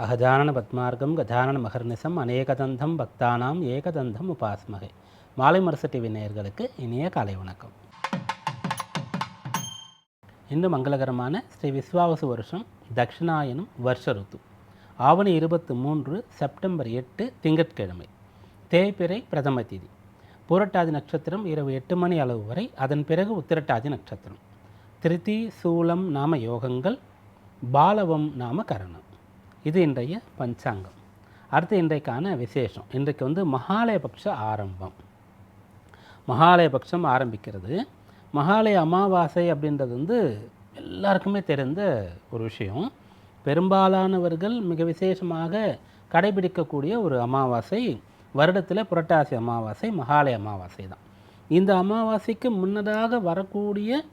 அகஜானன பத்மார்க்கம் கஜானன மகர்நிசம் அநேகதந்தம் பக்தானாம் ஏகதந்தம் உபாஸ்மகை மாலை மரச டிவி நேயர்களுக்கு இனிய காலை வணக்கம். இன்று மங்களகரமான ஸ்ரீ விஸ்வாவசு வருஷம் தக்ஷிணாயனம் வருஷ ருத்து. ஆவணி இருபத்து மூன்று செப்டம்பர் எட்டு திங்கட்கிழமை. தேய்பிறை பிரதம திதி. பூரட்டாதி நட்சத்திரம் இரவு எட்டு மணி அளவு வரை அதன் பிறகு உத்திரட்டாதி நட்சத்திரம். திருத்தி சூலம் நாம யோகங்கள் பாலவம் நாம கரணம். இது இன்றைய பஞ்சாங்கம். அடுத்து இன்றைக்கான விசேஷம். இன்றைக்கு வந்து மகாலயபக்ஷ ஆரம்பம். மகாலயபக்ஷம் ஆரம்பிக்கிறது. மகாலய அமாவாசை அப்படின்றது வந்து எல்லாருக்குமே தெரிந்த ஒரு விஷயம். பெரும்பாலானவர்கள் மிக விசேஷமாக கடைபிடிக்கக்கூடிய ஒரு அமாவாசை வருடத்தில் புரட்டாசி அமாவாசை மகாலய அமாவாசை தான். இந்த அமாவாசைக்கு முன்னதாக வரக்கூடிய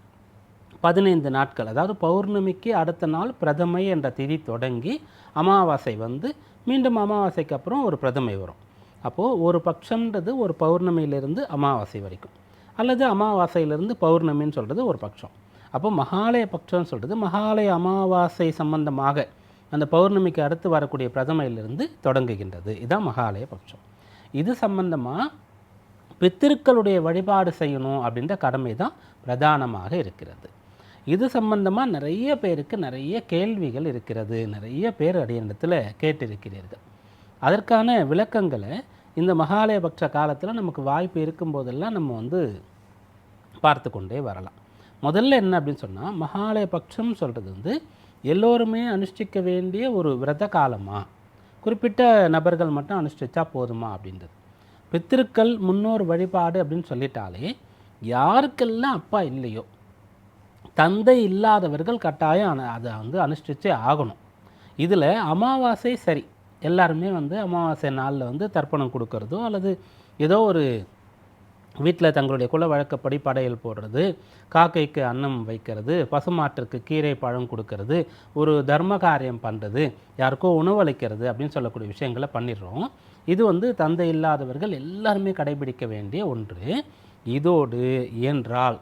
பதினைந்து நாட்கள் அதாவது பௌர்ணமிக்கு அடுத்த நாள் பிரதமை என்ற திதி தொடங்கி அமாவாசை வந்து மீண்டும் அமாவாசைக்கு அப்புறம் ஒரு பிரதமை வரும். அப்போது ஒரு பட்சம்ன்றது ஒரு பௌர்ணமியிலிருந்து அமாவாசை வரைக்கும். அல்லது அமாவாசையிலிருந்து பௌர்ணமின்னு சொல்கிறது ஒரு பட்சம் அப்போ மகாலய பட்சம்னு சொல்கிறது மகாலய அமாவாசை சம்பந்தமாக அந்த பௌர்ணமிக்கு அடுத்து வரக்கூடிய பிரதமையிலிருந்து தொடங்குகின்றது. இதுதான் மகாலய பட்சம் இது சம்பந்தமாக பித்திருக்களுடைய வழிபாடு செய்யணும் அப்படின்ற கடமை தான் பிரதானமாக இருக்கிறது. இது சம்பந்தமாக நிறைய பேருக்கு நிறைய கேள்விகள் இருக்கிறது. நிறைய பேர் அடியனிடத்தில் கேட்டிருக்கிறீர்கள். அதற்கான விளக்கங்களை இந்த மகாலயபக்ஷ காலத்தில் நமக்கு வாய்ப்பு இருக்கும்போதெல்லாம் நம்ம வந்து பார்த்து கொண்டே வரலாம். முதல்ல என்ன அப்படின்னு சொன்னால் மகாலயபக்ஷம் சொல்கிறது வந்து எல்லோருமே அனுஷ்டிக்க வேண்டிய ஒரு விரத காலமா? குறிப்பிட்ட நபர்கள் மட்டும் அனுஷ்டிச்சா போதுமா அப்படின்றது. பித்திருக்கள் முன்னோர் வழிபாடு அப்படின்னு சொல்லிட்டாலே யாருக்கெல்லாம் அப்பா இல்லையோ தந்தை இல்லாதவர்கள் கட்டாயம் அதை வந்து அனுஷ்டிச்சே ஆகணும். இதில் அமாவாசை சரி. எல்லாருமே வந்து அமாவாசை நாளில் வந்து தர்ப்பணம் கொடுக்கறதோ அல்லது ஏதோ ஒரு வீட்டில் தங்களுடைய குல வழக்கப்படி படையல் போடுறது காக்கைக்கு அன்னம் வைக்கிறது பசுமாட்டிற்கு கீரை பழம் கொடுக்கறது ஒரு தர்ம காரியம் பண்ணுறது யாருக்கோ உணவளிக்கிறது அப்படின்னு சொல்லக்கூடிய விஷயங்களை பண்ணிடுறோம். இது வந்து தந்தை இல்லாதவர்கள் எல்லாருமே கடைபிடிக்க வேண்டிய ஒன்று. இதோடு இயன்றால்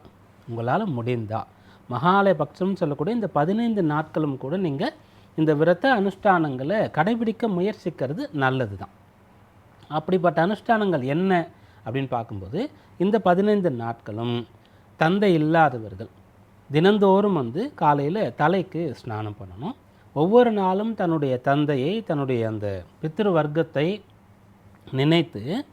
உங்களால் முடிந்தா. மகாலய பட்சம்னு சொல்லக்கூடிய இந்த பதினைந்து நாட்களும் கூட நீங்கள் இந்த விரத அனுஷ்டானங்களை கடைபிடிக்க முயற்சிக்கிறது நல்லது தான் அப்படிப்பட்ட அனுஷ்டானங்கள் என்ன அப்படின்னு பார்க்கும்போது இந்த பதினைந்து நாட்களும் தந்தை இல்லாதவர்கள் தினந்தோறும் வந்து காலையில் தலைக்கு ஸ்நானம் பண்ணணும். ஒவ்வொரு நாளும் தன்னுடைய தந்தையை தன்னுடைய அந்த பித்திரு வர்க்கத்தை நினைத்து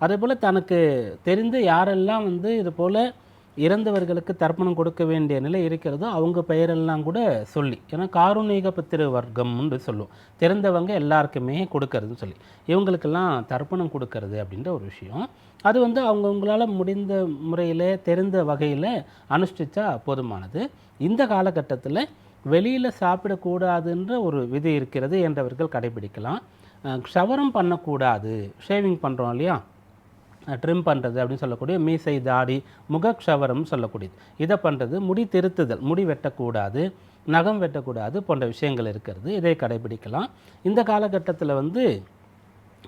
அதேபோல் தனக்கு தெரிந்து யாரெல்லாம் வந்து இது போல் இறந்தவர்களுக்கு தர்ப்பணம் கொடுக்க வேண்டிய நிலை இருக்கிறதோ அவங்க பெயரெல்லாம் கூட சொல்லி ஏன்னா காருணிக பத்திர வர்க்கம்னு சொல்லுவோம். திறந்தவங்க எல்லாருக்குமே கொடுக்கறதுன்னு சொல்லி. இவங்களுக்கெல்லாம் தர்ப்பணம் கொடுக்கறது அப்படின்ற ஒரு விஷயம். அது வந்து அவங்கவுங்களால் முடிந்த முறையில் தெரிந்த வகையில் அனுஷ்டிச்சா போதுமானது. இந்த காலகட்டத்தில் வெளியில் சாப்பிடக்கூடாதுன்ற ஒரு விதி இருக்கிறது என்றவர்கள் கடைபிடிக்கலாம். ஷவரம் க்ஷவரம் பண்ணக்கூடாது ஷேவிங் பண்ணுறோம் இல்லையா? ட்ரிம் பண்ணுறது அப்படின்னு சொல்லக்கூடிய மீசை தாடி முகக்ஷவரம் சொல்லக்கூடியது. இதை பண்ணுறது முடி திருத்துதல் முடி வெட்டக்கூடாது நகம் வெட்டக்கூடாது போன்ற விஷயங்கள் இருக்கிறது. இதை கடைபிடிக்கலாம். இந்த காலகட்டத்தில் வந்து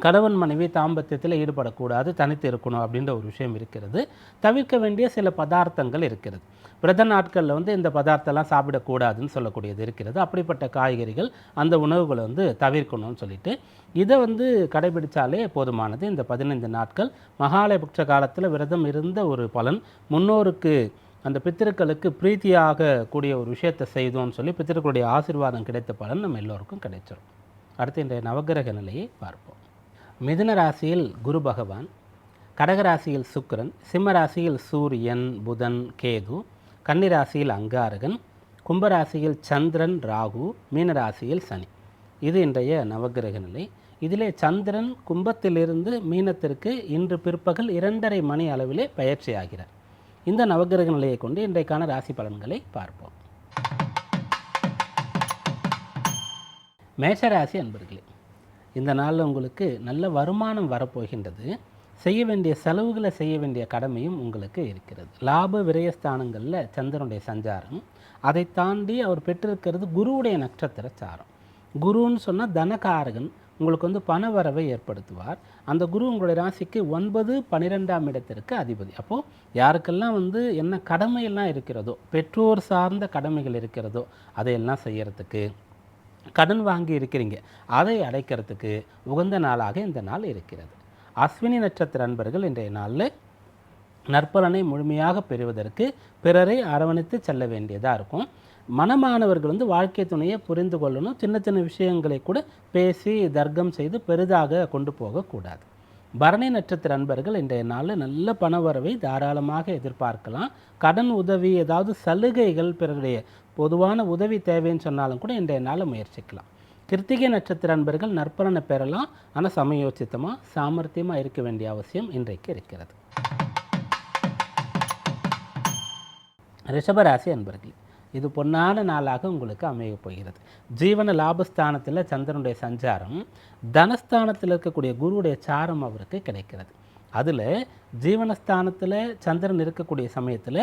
கணவன் மனைவி தாம்பத்தியத்தில் ஈடுபடக்கூடாது தனித்து இருக்கணும் அப்படின்ற ஒரு விஷயம் இருக்கிறது. தவிர்க்க வேண்டிய சில பதார்த்தங்கள் இருக்கிறது. விரத நாட்களில் வந்து இந்த பதார்த்தம்லாம் சாப்பிடக்கூடாதுன்னு சொல்லக்கூடியது இருக்கிறது. அப்படிப்பட்ட காய்கறிகள் அந்த உணவுகளை வந்து தவிர்க்கணும்னு சொல்லிட்டு இதை வந்து கடைபிடித்தாலே போதுமானது. இந்த பதினைந்து நாட்கள் மகாலயபக்ஷ காலத்தில் விரதம் இருந்த ஒரு பலன் முன்னோருக்கு அந்த பித்திருக்களுக்கு பிரீத்தியாக கூடிய ஒரு விஷயத்தை செய்தோம்னு சொல்லி பித்திருக்களுடைய ஆசீர்வாதம் கிடைத்த பலன் நம்ம எல்லோருக்கும் கிடைச்சிரும். அடுத்து இன்றைய நவகிரக நிலையை பார்ப்போம். மிதுன ராசியில் குரு பகவான் கடகராசியில் சுக்கரன் சிம்ம ராசியில் சூரியன் புதன் கேது கன்னிராசியில் அங்காரகன் கும்பராசியில் சந்திரன் ராகு மீனராசியில் சனி. இது இன்றைய நவகிரக நிலை. இதிலே சந்திரன் கும்பத்திலிருந்து மீனத்திற்கு இன்று பிற்பகல் இரண்டரை மணி அளவிலே பயிற்சியாகிறார் இந்த நவகிரக நிலையை கொண்டு இன்றைக்கான ராசி பலன்களை பார்ப்போம். மேஷராசி அன்பர்களே இந்த நாளில் உங்களுக்கு நல்ல வருமானம் வரப்போகின்றது. செய்ய வேண்டிய செலவுகளை செய்ய வேண்டிய கடமையும் உங்களுக்கு இருக்கிறது. லாப விரயஸ்தானங்களில் சந்திரனுடைய சஞ்சாரம். அதை தாண்டி அவர் பெற்றிருக்கிறது குருவுடைய நட்சத்திர சாரம். குருன்னு சொன்னால் தனகாரகன். உங்களுக்கு வந்து பண வரவை ஏற்படுத்துவார். அந்த குரு உங்களுடைய ராசிக்கு ஒன்பது பன்னிரெண்டாம் இடத்திற்கு அதிபதி. அப்போது யாருக்கெல்லாம் வந்து என்ன கடமையெல்லாம் இருக்கிறதோ பெற்றோர் சார்ந்த கடமைகள் இருக்கிறதோ அதையெல்லாம் செய்கிறதுக்கு கடன் வாங்கி இருக்கிறீங்க. அதை அடைக்கிறதுக்கு உகந்த நாளாக இந்த நாள் இருக்கிறது. அஸ்வினி நட்சத்திர அன்பர்கள் இன்றைய நாளில் நற்பலனை முழுமையாக பெறுவதற்கு பிறரை அரவணைத்து செல்ல வேண்டியதாக இருக்கும். மனமானவர்கள் வந்து வாழ்க்கை துணையை புரிந்து கொள்ளணும். சின்ன சின்ன விஷயங்களை கூட பேசி தர்க்கம் செய்து பெரிதாக கொண்டு போகக்கூடாது. பரணி நட்சத்திர அன்பர்கள் இன்றைய நாளில் நல்ல பணவரவை தாராளமாக எதிர்பார்க்கலாம். கடன் உதவி ஏதாவது சலுகைகள் பிறருடைய பொதுவான உதவி தேவைன்னு சொன்னாலும் கூட இன்றைய நாளில் முயற்சிக்கலாம். கிருத்திகை நட்சத்திர அன்பர்கள் நற்பலனை பெறலாம். ஆனால் சமயோச்சித்தமாக சாமர்த்தியமாக இருக்க வேண்டிய அவசியம் இன்றைக்கு இருக்கிறது. ரிஷபராசி அன்பர்கள் இது பொன்னான நாளாக உங்களுக்கு அமையப் போகிறது. ஜீவன லாபஸ்தானத்தில் சந்திரனுடைய சஞ்சாரம் தனஸ்தானத்தில் இருக்கக்கூடிய குருவுடைய சாரம் அவருக்கு கிடைக்கிறது. அதில் ஜீவனஸ்தானத்தில் சந்திரன் இருக்கக்கூடிய சமயத்தில்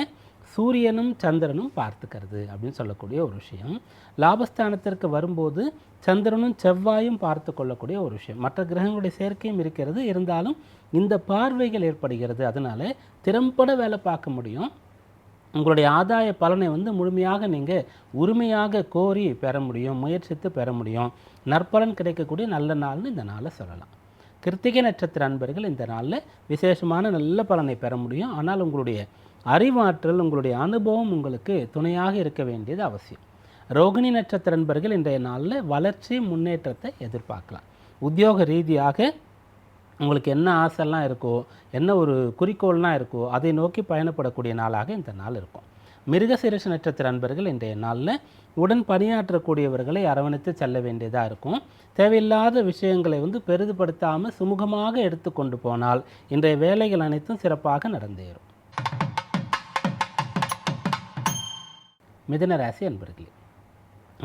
சூரியனும் சந்திரனும் பார்த்துக்கிறது அப்படின்னு சொல்லக்கூடிய ஒரு விஷயம். லாபஸ்தானத்திற்கு வரும்போது சந்திரனும் செவ்வாயும் பார்த்து கொள்ளக்கூடிய ஒரு விஷயம். மற்ற கிரகங்களுடைய சேர்க்கையும் இருக்கிறது. இருந்தாலும் இந்த பார்வைகள் ஏற்படுகிறது. அதனால திறம்பட வேலை பார்க்க முடியும். உங்களுடைய ஆதாய பலனை வந்து முழுமையாக நீங்கள் உரிமையாக கோரி பெற முடியும். முயற்சித்து பெற முடியும். நற்பலன் கிடைக்கக்கூடிய நல்ல நாள்னு இந்த நாளை சொல்லலாம். கிருத்திகை நட்சத்திர அன்பர்கள் இந்த நாளில் விசேஷமான நல்ல பலனை பெற முடியும். ஆனால் உங்களுடைய அறிவாற்றல் உங்களுடைய அனுபவம் உங்களுக்கு துணையாக இருக்க வேண்டியது அவசியம். ரோகிணி நட்சத்திர நண்பர்கள் இன்றைய நாளில் வளர்ச்சி முன்னேற்றத்தை எதிர்பார்க்கலாம். உத்தியோக ரீதியாக உங்களுக்கு என்ன ஆசைலாம் இருக்கோ என்ன ஒரு குறிக்கோள்லாம் இருக்கோ அதை நோக்கி பயணப்படக்கூடிய நாளாக இந்த நாள் இருக்கும். மிருகசீரிஷ நட்சத்திர அன்பர்கள் இன்றைய நாளில் உடன் பணியாற்றக்கூடியவர்களை அரவணைத்து செல்ல வேண்டியதாக இருக்கும். தேவையில்லாத விஷயங்களை வந்து பெரிதுபடுத்தாமல் சுமூகமாக எடுத்துக்கொண்டு போனால் இன்றைய வேலைகள் அனைத்தும் சிறப்பாக நடந்தேறும். மிதன ராசி அன்பர்களே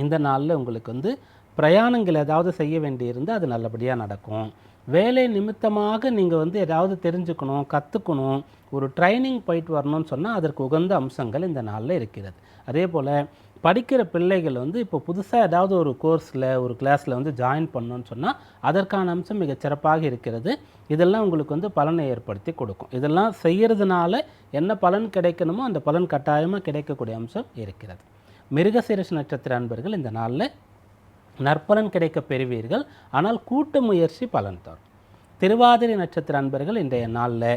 இந்த நாளில் உங்களுக்கு வந்து பிரயாணங்கள் ஏதாவது செய்ய வேண்டியிருந்தால் அது நல்லபடியாக நடக்கும். வேலை நிமித்தமாக நீங்கள் வந்து ஏதாவது தெரிஞ்சுக்கணும் கற்றுக்கணும் ஒரு ட்ரைனிங் போயிட்டு வரணும்னு சொன்னால் அதற்கு உகந்த அம்சங்கள் இந்த நாளில் இருக்கிறது. அதே போல் படிக்கிற பிள்ளைகள் வந்து இப்போ புதுசாக ஏதாவது ஒரு கோர்ஸில் ஒரு கிளாஸில் வந்து ஜாயின் பண்ணணும்னு சொன்னால் அதற்கான அம்சம் மிக சிறப்பாக இருக்கிறது. இதெல்லாம் உங்களுக்கு வந்து பலனை ஏற்படுத்தி கொடுக்கும். இதெல்லாம் செய்கிறதுனால என்ன பலன் கிடைக்கணுமோ அந்த பலன் கட்டாயமாக கிடைக்கக்கூடிய அம்சம் இருக்கிறது. மிருகசீரிஷ நட்சத்திர அன்பர்கள் இந்த நாளில் நற்பலன் கிடைக்க பெறுவீர்கள். ஆனால் கூட்டு முயற்சி பலன் தரும். திருவாதிரை நட்சத்திர அன்பர்கள் இன்றைய நாளில்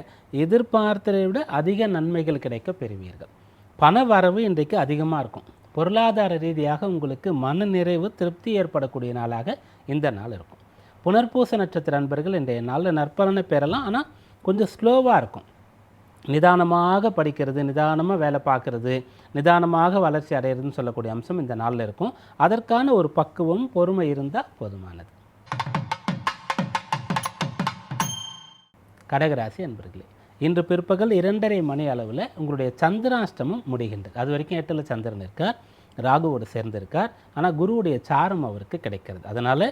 எதிர்பார்த்ததை விட அதிக நன்மைகள் கிடைக்க பெறுவீர்கள். பண வரவு இன்றைக்கு அதிகமாக இருக்கும். பொருளாதார ரீதியாக உங்களுக்கு மன நிறைவு திருப்தி ஏற்படக்கூடிய நாளாக இந்த நாள் இருக்கும். புனர்பூச நட்சத்திர அன்பர்கள் இன்றைய நாளில் நற்பலனை பெறலாம். ஆனால் கொஞ்சம் ஸ்லோவாக இருக்கும். நிதானமாக படிக்கிறது நிதானமாக வேலை பார்க்குறது நிதானமாக வளர்ச்சி அடையிறதுன்னு சொல்லக்கூடிய அம்சம் இந்த நாளில் இருக்கும். அதற்கான ஒரு பக்குவம் பொறுமை இருந்தால் போதுமானது. கடகராசி அன்பர்களே இன்று பிற்பகல் இரண்டரை மணி அளவில் உங்களுடைய சந்திராஷ்டமம் முடிகின்றது. அது வரைக்கும் எட்டில் சந்திரன் இருக்கார் ராகுவோடு சேர்ந்திருக்கார். ஆனால் குருவுடைய சாரம் அவருக்கு கிடைக்கிறது. அதனால்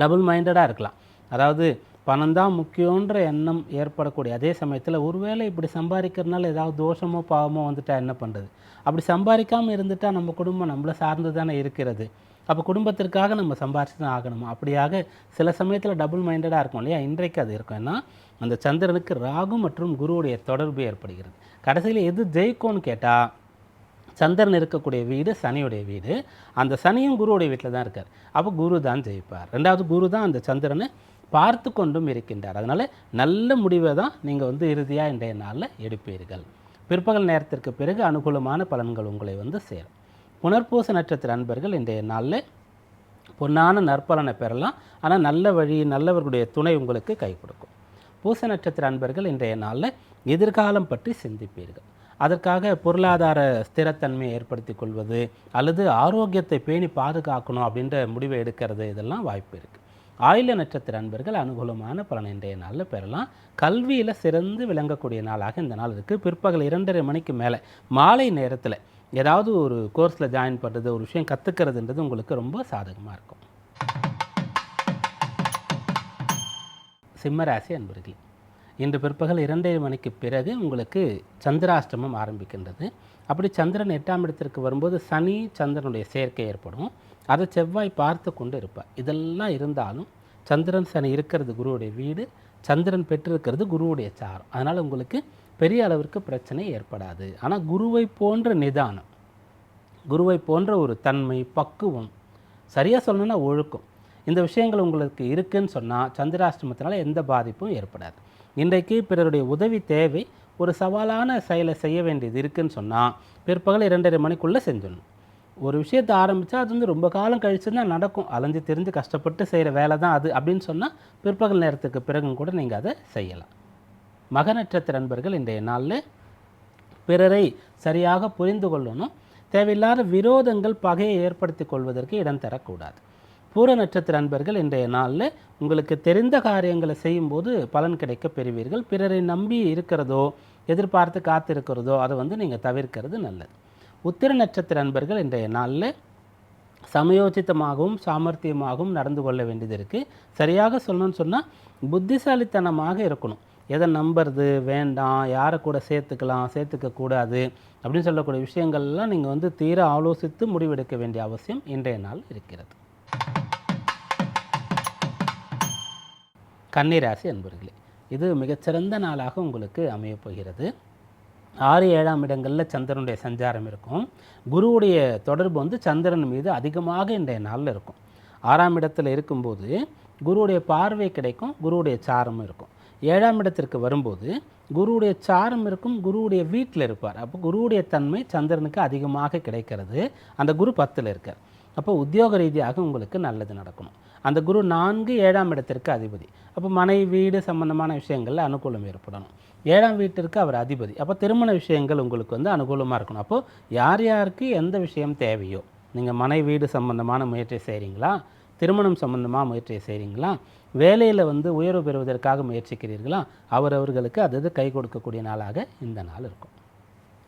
டபுள் மைண்டடாக இருக்கலாம். அதாவது பணம் தான் முக்கியன்ற எண்ணம் ஏற்படக்கூடிய அதே சமயத்தில் ஒருவேளை இப்படி சம்பாதிக்கிறதுனால ஏதாவது தோஷமோ பாவமோ வந்துட்டால் என்ன பண்ணுறது அப்படி சம்பாதிக்காமல் இருந்துட்டால் நம்ம குடும்பம் நம்மளை சார்ந்து தானே இருக்கிறது. அப்போ குடும்பத்திற்காக நம்ம சம்பாரிச்சு தான் ஆகணும். அப்படியாக சில சமயத்தில் டபுள் மைண்டடாக இருக்கும் இல்லையா? இன்றைக்கு அது இருக்கும். ஏன்னா அந்த சந்திரனுக்கு ராகு மற்றும் குருவுடைய தொடர்பு ஏற்படுகிறது. கடைசியில் எது ஜெயிக்கும்னு கேட்டால் சந்திரன் இருக்கக்கூடிய வீடு சனியுடைய வீடு. அந்த சனியும் குருவுடைய வீட்டில் தான் இருக்கார். அப்போ குரு தான் ஜெயிப்பார். ரெண்டாவது குரு தான் அந்த சந்திரனை பார்த்து கொண்டும் இருக்கின்றார். அதனால் நல்ல முடிவை தான் நீங்கள் வந்து இறுதியாக இன்றைய நாளில் எடுப்பீர்கள். பிற்பகல் நேரத்திற்கு பிறகு அனுகூலமான பலன்கள் உங்களை வந்து சேரும். புனர்பூச நட்சத்திர அன்பர்கள் இன்றைய நாளில் பொன்னான நற்பலனை பெறலாம். ஆனால் நல்ல வழி நல்லவர்களுடைய துணை உங்களுக்கு கை கொடுக்கும். பூச நட்சத்திர அன்பர்கள் இன்றைய நாளில் எதிர்காலம் பற்றி சிந்திப்பீர்கள். அதற்காக பொருளாதார ஸ்திரத்தன்மையை ஏற்படுத்தி கொள்வது அல்லது ஆரோக்கியத்தை பேணி பாதுகாக்கணும் அப்படின்ற முடிவை எடுக்கிறது இதெல்லாம் வாய்ப்பு இருக்குது ஆயுள நட்சத்திர அன்பர்கள் அனுகூலமான பலன் இன்றைய நாளில் பெறலாம். கல்வியில் சிறந்து விளங்கக்கூடிய நாளாக இந்த நாள் இருக்குது பிற்பகல் இரண்டரை மணிக்கு மேலே மாலை நேரத்தில் ஏதாவது ஒரு கோர்ஸில் ஜாயின் பண்ணுறது ஒரு விஷயம் கற்றுக்கிறதுன்றது உங்களுக்கு ரொம்ப சாதகமாக இருக்கும். சிம்மராசி அன்பர்களே இன்று பிற்பகல் இரண்டரை மணிக்கு பிறகு உங்களுக்கு சந்திராஷ்டமம் ஆரம்பிக்கின்றது. அப்படி சந்திரன் எட்டாம் இடத்திற்கு வரும்போது சனி சந்திரனுடைய சேர்க்கை ஏற்படும். அதை செவ்வாய் பார்த்து கொண்டு இருப்பார். இதெல்லாம் இருந்தாலும் சந்திரன் சனி இருக்கிறது குருவுடைய வீடு சந்திரன் பெற்றிருக்கிறது குருவுடைய சாரம். அதனால் உங்களுக்கு பெரிய அளவிற்கு பிரச்சனை ஏற்படாது. ஆனால் குருவை போன்ற நிதானம் குருவை போன்ற ஒரு தன்மை பக்குவம் சரியாக சொல்லணும்னா ஒழுக்கம் இந்த விஷயங்கள் உங்களுக்கு இருக்குன்னு சொன்னால் சந்திராஷ்டமத்தினால் எந்த பாதிப்பும் ஏற்படாது. இன்றைக்கு பிறருடைய உதவி தேவை ஒரு சவாலான செயலை செய்ய வேண்டியது இருக்குதுன்னு சொன்னால் பிற்பகல் இரண்டரை மணிக்குள்ளே செஞ்சிடணும். ஒரு விஷயத்தை ஆரம்பித்தா அது வந்து ரொம்ப காலம் கழிச்சு தான் நடக்கும். அலைஞ்சு தெரிஞ்சு கஷ்டப்பட்டு செய்கிற வேலை தான் அது அப்படின்னு சொன்னால் பிற்பகல் நேரத்துக்கு பிறகும் கூட நீங்கள் அதை செய்யலாம். மக நட்சத்திர நண்பர்கள் இன்றைய நாளில் பிறரை சரியாக புரிந்து கொள்ளணும். தேவையில்லாத விரோதங்கள் பகையை ஏற்படுத்தி கொள்வதற்கு இடம் தரக்கூடாது. பூர நட்சத்திர அன்பர்கள் இன்றைய நாளில் உங்களுக்கு தெரிந்த காரியங்களை செய்யும்போது பலன் கிடைக்க பெறுவீர்கள். பிறரை நம்பி இருக்கிறதோ எதிர்பார்த்து காத்திருக்கிறதோ அதை வந்து நீங்கள் தவிர்க்கிறது நல்லது. உத்திர நட்சத்திர அன்பர்கள் இன்றைய நாளில் சமயோசித்தமாகவும் சாமர்த்தியமாகவும் நடந்து கொள்ள வேண்டியது இருக்குது சரியாக சொல்லணும்னு சொன்னால் புத்திசாலித்தனமாக இருக்கணும். எதை நம்புறது வேண்டாம் யாரை கூட சேர்த்துக்கலாம் சேர்த்துக்க கூடாது அப்படின்னு சொல்லக்கூடிய விஷயங்கள்லாம் நீங்கள் வந்து தீர ஆலோசித்து முடிவெடுக்க வேண்டிய அவசியம் இன்றைய நாள் இருக்கிறது. கன்னிராசி அன்பர்களே இது மிகச்சிறந்த நாளாக உங்களுக்கு அமையப் போகிறது. ஆறு ஏழாம் இடங்களில் சந்திரனுடைய சஞ்சாரம் இருக்கும். குருவுடைய தொடர்பு வந்து சந்திரன் மீது அதிகமாக இன்றைய நாளில் இருக்கும். ஆறாம் இடத்துல இருக்கும்போது குருவுடைய பார்வை கிடைக்கும் குருவுடைய சாரமும் இருக்கும். ஏழாம் இடத்திற்கு வரும்போது குருவுடைய சாரம் இருக்கும் குருவுடைய வீட்டில் இருப்பார். அப்போ குருவுடைய தன்மை சந்திரனுக்கு அதிகமாக கிடைக்கிறது. அந்த குரு பத்தில் இருக்கார். அப்போ உத்தியோக ரீதியாக உங்களுக்கு நல்லது நடக்கணும். அந்த குரு நான்கு ஏழாம் இடத்திற்கு அதிபதி. அப்போ மனை வீடு சம்பந்தமான விஷயங்களில் அனுகூலம் ஏற்படணும். ஏழாம் வீட்டிற்கு அவர் அதிபதி. அப்போ திருமண விஷயங்கள் உங்களுக்கு வந்து அனுகூலமாக இருக்கணும். அப்போது யார் யாருக்கு எந்த விஷயம் தேவையோ நீங்கள் மனை வீடு சம்பந்தமான முயற்சி செய்கிறீங்களா திருமணம் சம்பந்தமாக முயற்சி செய்கிறீங்களா வேலையில் வந்து உயர்வு பெறுவதற்காக முயற்சிக்கிறீர்களா? அவரவர்களுக்கு அது அது கை கொடுக்கக்கூடிய நாளாக இந்த நாள் இருக்கும்.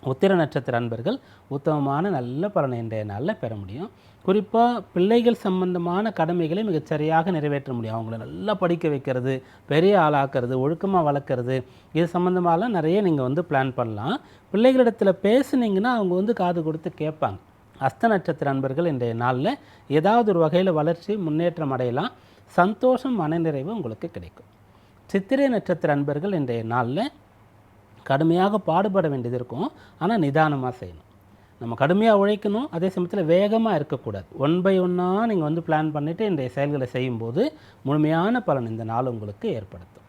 உத்திர நட்சத்திர அன்பர்கள் உத்தமமான நல்ல பலனை இன்றைய நாளில் பெற முடியும். குறிப்பாக பிள்ளைகள் சம்பந்தமான கடமைகளை மிகச்சரியாக நிறைவேற்ற முடியும். அவங்கள நல்லா படிக்க வைக்கிறது பெரிய ஆளாக்குறது ஒழுக்கமாக வளர்க்குறது இது சம்மந்தமாகலாம் நிறைய நீங்கள் வந்து பிளான் பண்ணலாம். பிள்ளைகளிடத்தில் பேசுனீங்கன்னா அவங்க வந்து காது கொடுத்து கேட்பாங்க. அஸ்த நட்சத்திர அன்பர்கள் இன்றைய நாளில் ஏதாவது ஒரு வகையில் வளர்ச்சி முன்னேற்றம் அடையலாம். சந்தோஷம் மனநிறைவு உங்களுக்கு கிடைக்கும். சித்திரை நட்சத்திர அன்பர்கள் இன்றைய நாளில் கடுமையாக பாடுபட வேண்டியது இருக்கும். ஆனால் நிதானமாக செய்யணும். நம்ம கடுமையாக உழைக்கணும். அதே சமயத்தில் வேகமாக இருக்கக்கூடாது. ஒன் பை ஒன்னாக நீங்கள் வந்து பிளான் பண்ணிவிட்டு இன்றைய செயல்களை செய்யும்போது முழுமையான பலன் இந்த நாள் உங்களுக்கு ஏற்படுத்தும்.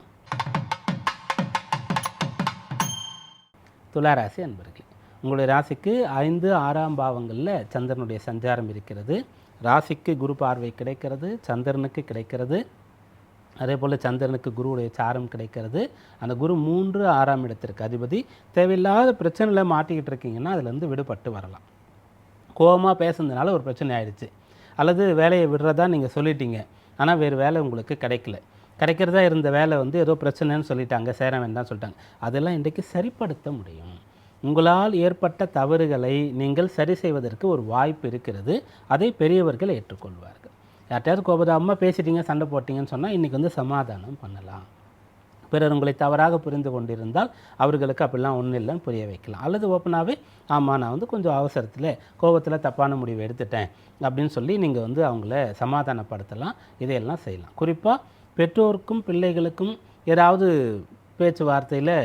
துளாராசி அன்பர்களே உங்களுடைய ராசிக்கு ஐந்து ஆறாம் பாவங்களில் சந்திரனுடைய சஞ்சாரம் இருக்கிறது. ராசிக்கு குரு பார்வை கிடைக்கிறது சந்திரனுக்கு கிடைக்கிறது. அதே போல் சந்திரனுக்கு குருவுடைய சாரம் கிடைக்கிறது. அந்த குரு மூன்று ஆறாம் இடத்திற்கு அதிபதி. தேவையில்லாத பிரச்சனையில் மாட்டிக்கிட்டு இருக்கீங்கன்னா அதுலேருந்து விடுபட்டு வரலாம். கோபமாக பேசுனதுனால ஒரு பிரச்சனை ஆயிடுச்சு. அல்லது வேலையை விடுறதா நீங்கள் சொல்லிட்டீங்க. ஆனால் வேறு வேலை உங்களுக்கு கிடைக்கல. கிடைக்கிறதா இருந்த வேலை வந்து ஏதோ பிரச்சனைன்னு சொல்லிட்டாங்க. சேர வேண்டாம் சொல்லிட்டாங்க. அதெல்லாம் இன்றைக்கு சரிப்படுத்த முடியும். உங்களால் ஏற்பட்ட தவறுகளை நீங்கள் சரி செய்வதற்கு ஒரு வாய்ப்பு இருக்கிறது. அதை பெரியவர்கள் ஏற்றுக்கொள்வார்கள். யார்கிட்டயாவது கோபதாபமாக பேசிட்டீங்க சண்டை போட்டிங்கன்னு சொன்னால் இன்றைக்கி வந்து சமாதானம் பண்ணலாம். பிறர் உங்களை தவறாக புரிந்து கொண்டிருந்தால் அவர்களுக்கு அப்படிலாம் ஒன்றும் இல்லைன்னு புரிய வைக்கலாம். அல்லது ஓப்பனாகவே ஆமாம் நான் வந்து கொஞ்சம் அவசரத்தில் கோபத்தில் தப்பான முடிவு எடுத்துட்டேன் அப்படின்னு சொல்லி நீங்கள் வந்து அவங்கள சமாதானப்படுத்தலாம். இதையெல்லாம் செய்யலாம். குறிப்பாக பெற்றோருக்கும் பிள்ளைகளுக்கும் ஏதாவது பேச்சுவார்த்தையில்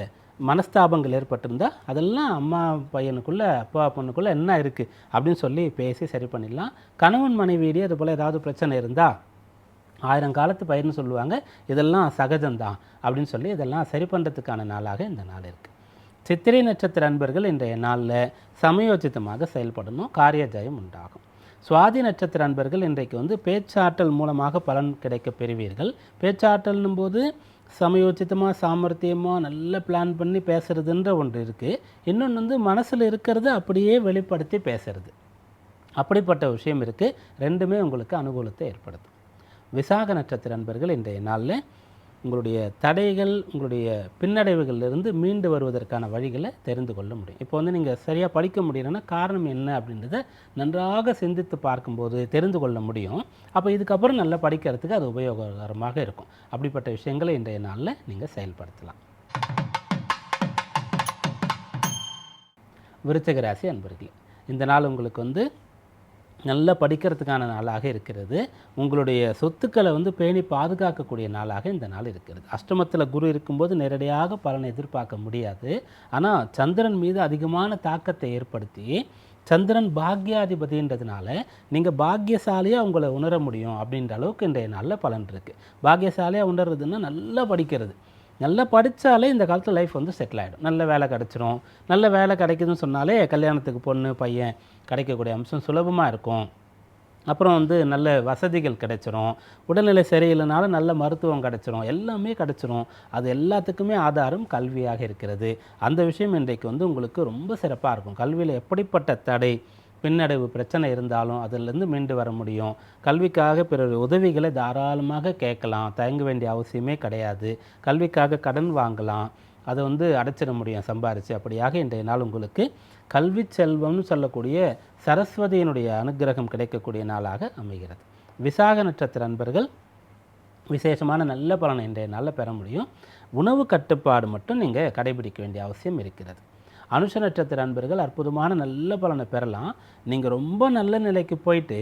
மனஸ்தாபங்கள் ஏற்பட்டிருந்தால் அதெல்லாம் அம்மா பையனுக்குள்ளே அப்பா பொண்ணுக்குள்ளே என்ன இருக்குது அப்படின்னு சொல்லி பேசி சரி பண்ணிடலாம். கணவன் மனைவியிடையே அது போல் ஏதாவது பிரச்சனை இருந்தால் ஆயிரம் காலத்து பயிர்னு சொல்லுவாங்க இதெல்லாம் சகஜம்தான் அப்படின்னு சொல்லி இதெல்லாம் சரி பண்ணுறதுக்கான நாளாக இந்த நாள் இருக்குது சித்திரை நட்சத்திர அன்பர்கள் இன்றைய நாளில் சமயோச்சிதமாக செயல்படணும் காரிய ஜெயம் உண்டாகும். சுவாதி நட்சத்திர அன்பர்கள் இன்றைக்கு வந்து பேச்சாற்றல் மூலமாக பலன் கிடைக்க பெறுவீர்கள். பேச்சாற்றல்னும் போது சமயோசித்தமாக சாமர்த்தியமாக நல்ல பிளான் பண்ணி பேசுகிறதுன்ற ஒன்று இருக்குது இன்னொன்று வந்து மனசில் இருக்கிறத அப்படியே வெளிப்படுத்தி பேசுறது. அப்படிப்பட்ட விஷயம் இருக்குது ரெண்டுமே உங்களுக்கு அனுகூலத்தை ஏற்படுத்தும். விசாக நட்சத்திர நண்பர்கள் இன்றைய நாளில் உங்களுடைய தடைகள் உங்களுடைய பின்னடைவுகளிலிருந்து மீண்டு வருவதற்கான வழிகளை தெரிந்து கொள்ள முடியும். இப்போ வந்து நீங்கள் சரியாக படிக்க முடியலன்னா காரணம் என்ன அப்படின்றத நன்றாக சிந்தித்து பார்க்கும்போது தெரிந்து கொள்ள முடியும். அப்போ இதுக்கப்புறம் நல்லா படிக்கிறதுக்கு அது உபயோககரமாக இருக்கும். அப்படிப்பட்ட விஷயங்களை இன்றைய நாளில் நீங்கள் செயல்படுத்தலாம். விருச்சக ராசி அன்பர்களே இந்த நாள் உங்களுக்கு வந்து நல்லா படிக்கிறதுக்கான நாளாக இருக்கிறது. உங்களுடைய சொத்துக்களை வந்து பேணி பாதுகாக்கக்கூடிய நாளாக இந்த நாள் இருக்கிறது. அஷ்டமத்தில் குரு இருக்கும்போது நேரடியாக பலனை எதிர்பார்க்க முடியாது. ஆனால் சந்திரன் மீது அதிகமான தாக்கத்தை ஏற்படுத்தி சந்திரன் பாக்யாதிபதின்றதுனால நீங்கள் பாக்யசாலியாக உங்களை உணர முடியும் அப்படின்ற அளவுக்கு இன்றைய நல்ல பலன் இருக்குது பாக்யசாலியாக உணர்றதுன்னா நல்லா படிக்கிறது. நல்லா படித்தாலே இந்த காலத்தில் லைஃப் வந்து செட்டில் ஆகிடும் நல்ல வேலை கிடச்சிரும். நல்ல வேலை கிடைக்குதுன்னு சொன்னாலே கல்யாணத்துக்கு பொண்ணு பையன் கிடைக்கக்கூடிய அம்சம் சுலபமாக இருக்கும். அப்புறம் வந்து நல்ல வசதிகள் கிடைச்சிரும். உடல்நிலை சரியில்லைனாலும் நல்ல மருத்துவம் கிடைச்சிரும். எல்லாமே கிடைச்சிரும். அது எல்லாத்துக்குமே ஆதாரம் கல்வியாக இருக்கிறது. அந்த விஷயம் இன்றைக்கு வந்து உங்களுக்கு ரொம்ப சிறப்பாக இருக்கும். கல்வியில் எப்படிப்பட்ட தடை பின்னடைவு பிரச்சனை இருந்தாலும் அதிலிருந்து மீண்டு வர முடியும். கல்விக்காக பிறர் உதவிகளை தாராளமாக கேட்கலாம். தயங்க வேண்டிய அவசியமே கிடையாது. கல்விக்காக கடன் வாங்கலாம். அதை வந்து அடைச்சிட முடியும் சம்பாரித்து அப்படியாக இன்றைய நாள் உங்களுக்கு கல்வி செல்வம்னு சொல்லக்கூடிய சரஸ்வதியினுடைய அனுக்கிரகம் கிடைக்கக்கூடிய நாளாக அமைகிறது. விசாக நட்சத்திர அன்பர்கள் விசேஷமான நல்ல பலனை இன்றைய நாளில் பெற முடியும். உணவு கட்டுப்பாடு மட்டும் நீங்கள் கடைபிடிக்க வேண்டிய அவசியம் இருக்கிறது. அனுஷ நட்சத்திர அன்பர்கள் அற்புதமான நல்ல பலனை பெறலாம். நீங்கள் ரொம்ப நல்ல நிலைக்கு போயிட்டு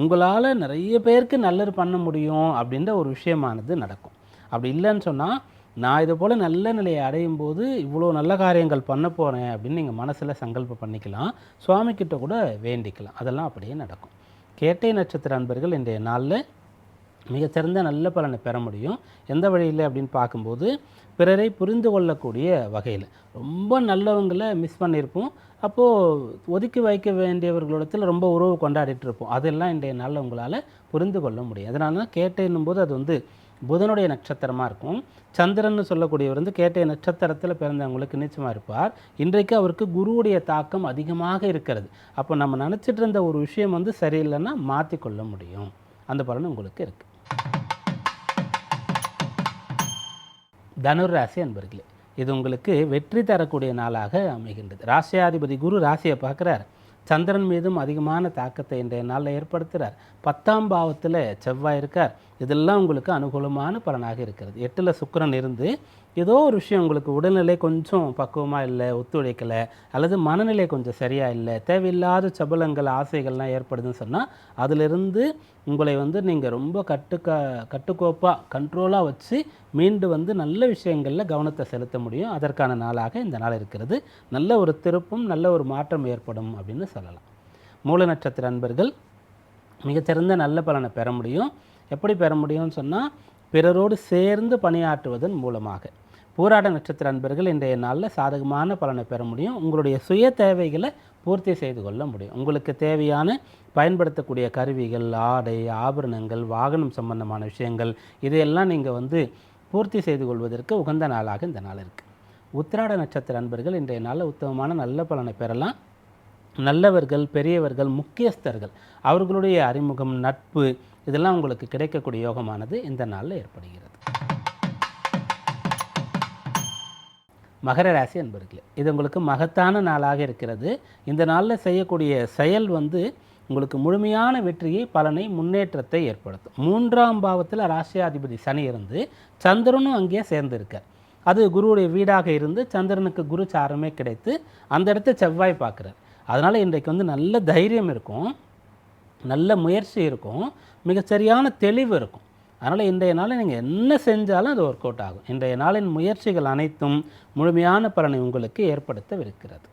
உங்களால் நிறைய பேருக்கு நல்லது பண்ண முடியும் அப்படின்ற ஒரு விஷயமானது நடக்கும். அப்படி இல்லைன்னு சொன்னால் நான் இது போல் நல்ல நிலையை அடையும் போது இவ்வளோ நல்ல காரியங்கள் பண்ண போகிறேன் அப்படின்னு நீங்கள் மனசில் சங்கல்பம் பண்ணிக்கலாம். சுவாமிக்கிட்ட கூட வேண்டிக்கலாம். அதெல்லாம் அப்படியே நடக்கும். கேட்டை நட்சத்திர அன்பர்கள் இன்றைய நாளில் மிகச்சிறந்த நல்ல பலனை பெற முடியும். எந்த வழியில் அப்படின்னு பார்க்கும்போது பிறரை புரிந்து கொள்ளக்கூடிய வகையில். ரொம்ப நல்லவங்களை மிஸ் பண்ணியிருப்போம். அப்போது ஒதுக்கி வைக்க வேண்டியவர்களிடத்தில் ரொம்ப உறவு கொண்டாடிட்டு இருப்போம் அதெல்லாம் இன்றைய நாளில் உங்களால் புரிந்து கொள்ள முடியும். அதனால தான் கேட்டேன்னும் போது அது வந்து புதனுடைய நட்சத்திரமாக இருக்கும். சந்திரன் சொல்லக்கூடியவர் வந்து கேட்டைய நட்சத்திரத்தில் பிறந்தவங்களுக்கு நிச்சயமாக இருப்பார். இன்றைக்கு அவருக்கு குருவுடைய தாக்கம் அதிகமாக இருக்கிறது. அப்போ நம்ம நினச்சிட்டு இருந்த ஒரு விஷயம் வந்து சரியில்லைன்னா மாற்றிக்கொள்ள முடியும். அந்த பலன் உங்களுக்கு இருக்குது தனுர் ராசி அன்பர்களே இது உங்களுக்கு வெற்றி தரக்கூடிய நாளாக அமைகின்றது. ராசியாதிபதி குரு ராசியை பார்க்குறார். சந்திரன் மீதும் அதிகமான தாக்கத்தை இன்றைய நாளில் ஏற்படுத்துகிறார் பத்தாம் பாவத்தில் செவ்வாய் இருக்கார். இதெல்லாம் உங்களுக்கு அனுகூலமான பலனாக இருக்கிறது. எட்டில் சுக்கரன் இருந்து ஏதோ ஒரு விஷயம் உங்களுக்கு உடல்நிலை கொஞ்சம் பக்குவமாக இல்லை ஒத்துழைக்கலை அல்லது மனநிலை கொஞ்சம் சரியாக இல்லை தேவையில்லாத சபலங்கள் ஆசைகள்லாம் ஏற்படுதுன்னு சொன்னால் அதிலிருந்து உங்களை வந்து நீங்கள் ரொம்ப கட்டுக்க கட்டுக்கோப்பாக கண்ட்ரோலாக வச்சு மீண்டு வந்து நல்ல விஷயங்களில் கவனத்தை செலுத்த முடியும். அதற்கான நாளாக இந்த நாள் இருக்கிறது. நல்ல ஒரு திருப்பும் நல்ல ஒரு மாற்றம் ஏற்படும் அப்படின்னு சொல்லலாம். மூல நட்சத்திர அன்பர்கள் மிகச்சிறந்த நல்ல பலனை பெற முடியும். எப்படி பெற முடியும்னு சொன்னால் பிறரோடு சேர்ந்து பணியாற்றுவதன் மூலமாக. பூராட நட்சத்திர அன்பர்கள் இன்றைய நாளில் சாதகமான பலனை பெற முடியும். உங்களுடைய சுய தேவைகளை பூர்த்தி செய்து கொள்ள முடியும். உங்களுக்கு தேவையான பயன்படுத்தக்கூடிய கருவிகள் ஆடை ஆபரணங்கள் வாகனம் சம்பந்தமான விஷயங்கள் இதையெல்லாம் நீங்கள் வந்து பூர்த்தி செய்து கொள்வதற்கு உகந்த நாளாக இந்த நாள் இருக்குது உத்திராட நட்சத்திர அன்பர்கள் இன்றைய நாளில் உத்தமமான நல்ல பலனை பெறலாம். நல்லவர்கள் பெரியவர்கள் முக்கியஸ்தர்கள் அவர்களுடைய அறிமுகம் நட்பு இதெல்லாம் உங்களுக்கு கிடைக்கக்கூடிய யோகமானது இந்த நாளில் ஏற்படுகிறது. மகர ராசி அன்பர்களே இது உங்களுக்கு மகத்தான நாளாக இருக்கிறது. இந்த நாளில் செய்யக்கூடிய செயல் வந்து உங்களுக்கு முழுமையான வெற்றியை பலனை முன்னேற்றத்தை ஏற்படுத்தும். மூன்றாம் பாவத்தில் ராசியாதிபதி சனி இருந்து சந்திரனும் அங்கேயே சேர்ந்திருக்கார். அது குருவுடைய வீடாக இருந்து சந்திரனுக்கு குரு சாரமே கிடைத்து அந்த இடத்த செவ்வாய் பார்க்குறார். அதனால் இன்றைக்கு வந்து நல்ல தைரியம் இருக்கும். நல்ல முயற்சி இருக்கும். மிகச்சரியான தெளிவு இருக்கும். அதனால் இன்றைய நாளில் நீங்கள் என்ன செஞ்சாலும் அது ஒர்க் அவுட் ஆகும். இன்றைய நாளின் முயற்சிகள் அனைத்தும் முழுமையான பலனை உங்களுக்கு ஏற்படுத்தவிருக்கிறது.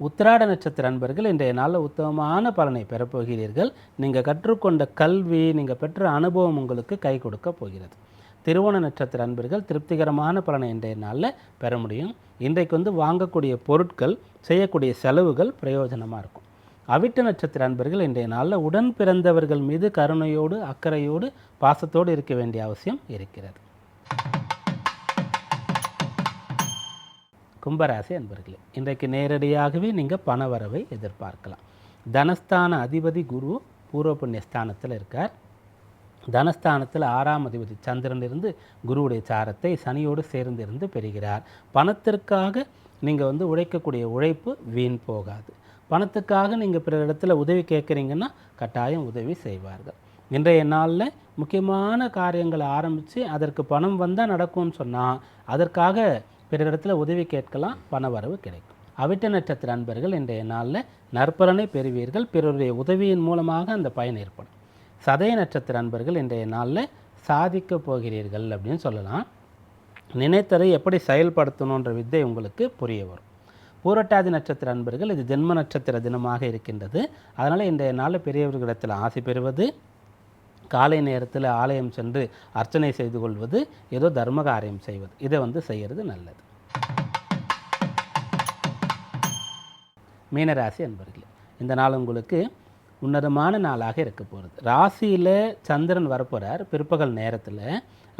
உத்திராட நட்சத்திர அன்பர்கள் இன்றைய நாளில் உத்தமமான பலனை பெறப்போகிறீர்கள் நீங்கள் கற்றுக்கொண்ட கல்வி நீங்கள் பெற்ற அனுபவம் உங்களுக்கு கை கொடுக்க போகிறது. திருவோண நட்சத்திர அன்பர்கள் திருப்திகரமான பலனை இன்றைய நாளில் பெற முடியும். இன்றைக்கு வந்து வாங்கக்கூடிய பொருட்கள் செய்யக்கூடிய செலவுகள் பிரயோஜனமாக இருக்கும். அவிட்ட நட்சத்திர அன்பர்கள் இன்றைய நாளில் உடன் பிறந்தவர்கள் மீது கருணையோடு அக்கறையோடு பாசத்தோடு இருக்க வேண்டிய அவசியம் இருக்கிறது. கும்பராசி அன்பர்களே இன்றைக்கு நேரடியாகவே நீங்கள் பணவரவை எதிர்பார்க்கலாம். தனஸ்தான அதிபதி குரு பூர்வ புண்ணிய ஸ்தானத்தில் இருக்கார். தனஸ்தானத்தில் ஆறாம் அதிபதி சந்திரன் இருந்து குருவுடைய சாரத்தை சனியோடு சேர்ந்திருந்து பெறுகிறார். பணத்திற்காக நீங்கள் வந்து உழைக்கக்கூடிய உழைப்பு வீண் போகாது. பணத்துக்காக நீங்கள் பிற இடத்துல உதவி கேட்குறீங்கன்னா கட்டாயம் உதவி செய்வார்கள். இன்றைய நாளில் முக்கியமான காரியங்களை ஆரம்பித்து அதற்கு பணம் வந்தால் நடக்கும்னு சொன்னால் அதற்காக பிற இடத்துல உதவி கேட்கலாம் பண வரவு கிடைக்கும். அவிட்ட நட்சத்திர அன்பர்கள் இன்றைய நாளில் நற்பலனை பெறுவீர்கள் பிறருடைய உதவியின் மூலமாக அந்த பயன் ஏற்படும். சதய நட்சத்திர அன்பர்கள் இன்றைய நாளில் சாதிக்க போகிறீர்கள் அப்படின்னு சொல்லலாம். நினைத்ததை எப்படி செயல்படுத்தணுன்ற வித்தை உங்களுக்கு புரிய வரும். பூரட்டாதி நட்சத்திர அன்பர்கள் இது ஜென்ம நட்சத்திர தினமாக இருக்கின்றது. அதனால் இன்றைய நாளில் பெரியவர்களிடத்தில் ஆசை பெறுவது காலை நேரத்தில் ஆலயம் சென்று அர்ச்சனை செய்து கொள்வது ஏதோ தர்ம காரியம் செய்வது. இதை வந்து செய்கிறது நல்லது. மீனராசி அன்பர்களே இந்த நாள் உங்களுக்கு உன்னதமான நாளாக இருக்க போகிறது ராசியில் சந்திரன் வரப்போகிறார் பிற்பகல் நேரத்தில்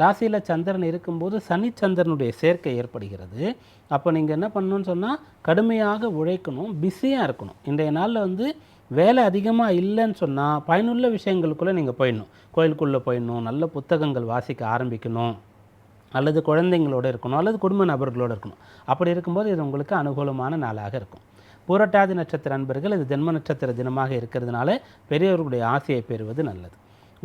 ராசியில் சந்திரன் இருக்கும்போது சனிச்சந்திரனுடைய சேர்க்கை ஏற்படுகிறது. அப்போ நீங்கள் என்ன பண்ணணும்னு சொன்னால் கடுமையாக உழைக்கணும் பிஸியாக இருக்கணும். இன்றைய நாளில் வந்து வேலை அதிகமாக இல்லைன்னு சொன்னால் பயனுள்ள விஷயங்களுக்குள்ளே நீங்கள் போயிடணும். கோயிலுக்குள்ளே போயிடணும் நல்ல புத்தகங்கள் வாசிக்க ஆரம்பிக்கணும். அல்லது குழந்தைங்களோட இருக்கணும் அல்லது குடும்ப நபர்களோடு இருக்கணும். அப்படி இருக்கும்போது இது உங்களுக்கு அனுகூலமான நாளாக இருக்கும். பூரட்டாதி நட்சத்திர அன்பர்கள் இது ஜென்ம நட்சத்திர தினமாக இருக்கிறதுனால பெரியவர்களுடைய ஆசையை பெறுவது நல்லது.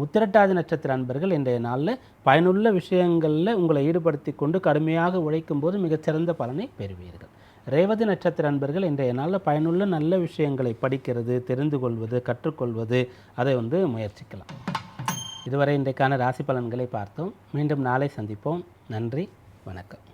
உத்திரட்டாதி நட்சத்திர அன்பர்கள் இன்றைய நாளில் பயனுள்ள விஷயங்களில் உங்களை ஈடுபடுத்தி கொண்டு கடுமையாக உழைக்கும் போது மிகச்சிறந்த பலனை பெறுவீர்கள். ரேவதி நட்சத்திர அன்பர்கள் இன்றைய நாளில் பயனுள்ள நல்ல விஷயங்களை படிக்கிறது தெரிந்து கொள்வது கற்றுக்கொள்வது அதை வந்து முயற்சிக்கலாம். இதுவரை இன்றைக்கான ராசி பலன்களை பார்த்தோம். மீண்டும் நாளை சந்திப்போம். நன்றி வணக்கம்.